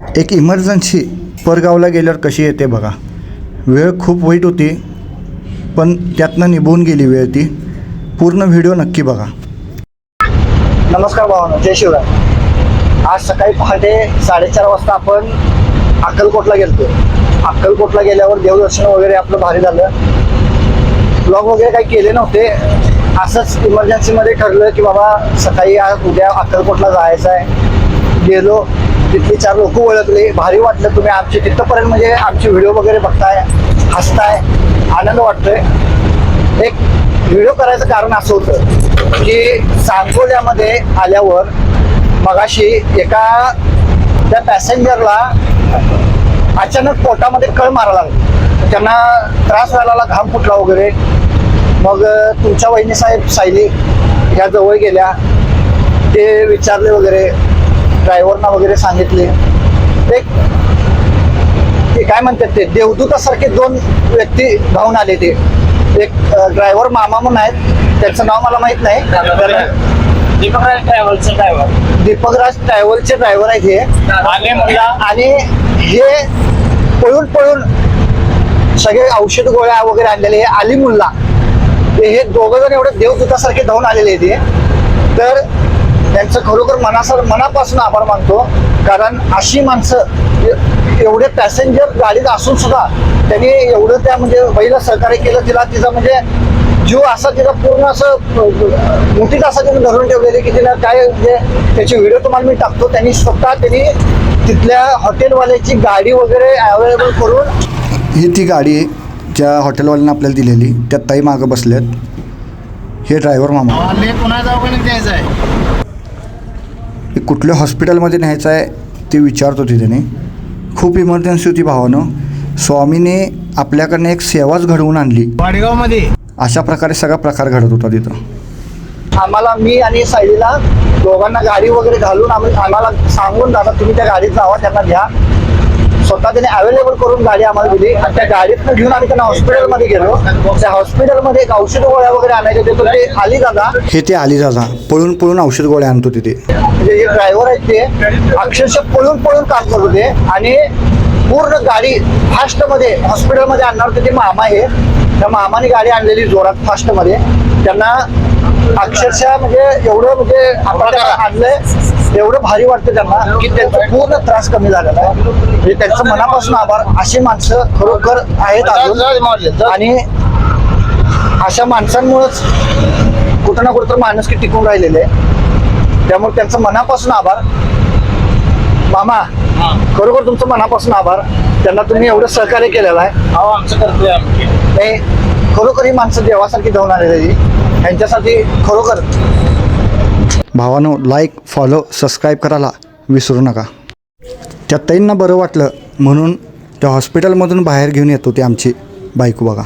एक इमर्जन्सी परगावला गेल्यावर कशी येते बघा. वेळ खूप वाईट होती पण त्यातनं निभून गेली वेळ ती. पूर्ण व्हिडिओ नक्की बघा. नमस्कार भावानो जय शिवराय. आज सकाळी पहाटे साडेचार वाजता आपण अक्कलकोटला गेलतो. अक्कलकोटला गेल्यावर देवदर्शन वगैरे आपलं भारी झालं. ब्लॉग वगैरे काही केले नव्हते. असंच इमर्जन्सीमध्ये ठरलं की बाबा सकाळी आज उद्या अक्कलकोटला जायचं आहे. गेलो तिथली चार लोक ओळखले. भारी वाटलं तुम्ही आमचे. तिथंपर्यंत म्हणजे आमचे व्हिडिओ वगैरे बघताय हसताय आनंद वाटतोय. एक व्हिडिओ करायचं कारण असं होतं की सांगोल्यामध्ये आल्यावर मगाशी एका त्या पॅसेंजरला अचानक पोटामध्ये कळ मारायला लागली. त्यांना त्रास व्हायला लागला, घाम फुटला वगैरे. मग तुमच्या वहिनी साहेब सायली ह्या जवळ गेल्या. ते विचारले वगैरे ड्रायव्हरना वगैरे सांगितले. एक ते काय म्हणतात ते देवदूतासारखे दोन व्यक्ती धावून आले ते. एक ड्रायव्हर मामा म्हणून आहेत. त्यांचं नाव मला माहीत नाही. तर दीपक राज ट्रॅव्हलचे ड्रायव्हर. दीपक राज ट्रॅव्हलचे ड्रायव्हर आहेत हे. आणि हे पळून पळून सगळे औषध गोळ्या वगैरे आणलेले हे अली मुल्ला. हे दोघं जण एवढे देवदूतासारखे धावून आलेले आहेत तर त्यांचं खरोखर मनासर मनापासून आभार मानतो. कारण अशी माणसं एवढे पॅसेंजर गाडीत असून सुद्धा त्यांनी एवढं त्या म्हणजे पहिलं सहकार्य केलं तिला तिचा म्हणजे जीव असा तिला पूर्ण असं अं, मुठीत असा तिने धरून ठेवलेले की तिला काय म्हणजे त्याचे व्हिडिओ तुम्हाला मी टाकतो. त्यांनी स्वतः त्यांनी तिथल्या हॉटेलवाल्याची गाडी वगैरे अवेलेबल करून ही ती गाडी ज्या हॉटेलवाल्यानं आपल्याला दिलेली त्यात ताई मागं बसल्यात हे ड्रायव्हर मामा. आले पुन्हा दवाखान्यात द्यायचं आहे. हे कुठल्या हॉस्पिटलमध्ये न्यायचं आहे ते विचारत होते त्याने खूप इमर्जन्सी होती भावानं. स्वामीने आपल्याकडनं एक सेवाच घडवून आणली. वाडेगावमध्ये अशा प्रकारे सगळा प्रकार घडत होता तिथं. आम्हाला मी आणि सायलीला दोघांना गाडी वगैरे घालून आम्ही आम्हाला सांगून दादा तुम्ही त्या गाडीत जावा त्यांना घ्या. स्वतः त्याने अवेलेबल करून गाडी आम्हाला दिली. आणि त्या गाडीतनं घेऊन आम्ही त्यांना हॉस्पिटलमध्ये गेलो. त्या हॉस्पिटलमध्ये एक औषध गोळ्या वगैरे आणायचे होते तर ते आली दादा हे ते आली दादा पळून पळून औषध गोळ्या आणतो तिथे. म्हणजे हे ड्रायव्हर आहेत ते. अक्षरशः पळून पळून काम करत होते. आणि पूर्ण गाडी फास्टमध्ये हॉस्पिटलमध्ये आणणार होते ते मामा आहे. त्या मामाने गाडी आणलेली जोरात फास्टमध्ये त्यांना अक्षरशः म्हणजे एवढं म्हणजे आपण आणलंय एवढं भारी वाटतं त्यांना की त्यांचा पूर्ण त्रास कमी झालेला आहे. म्हणजे त्यांचं मनापासून आभार. अशी माणसं खरोखर आहेत अजून. आणि अशा माणसांमुळेच कुठं ना कुठं तर माणुसकी टिकून राहिलेले त्यामुळे त्यांचं मनापासून आभार. मामा खरोखर तुमचं मनापासून आभार. त्यांना तुम्ही एवढं सहकार्य केलेलं आहे. आमचं नाही खरोखर ही माणसं देवासारखी धावून आलेली त्यांच्यासाठी खरोखर भावानो लाईक फॉलो सबस्क्राईब करायला विसरू नका. त्या ताईंना बरं वाटलं म्हणून त्या हॉस्पिटलमधून बाहेर घेऊन येत होती आमची बायको बघा.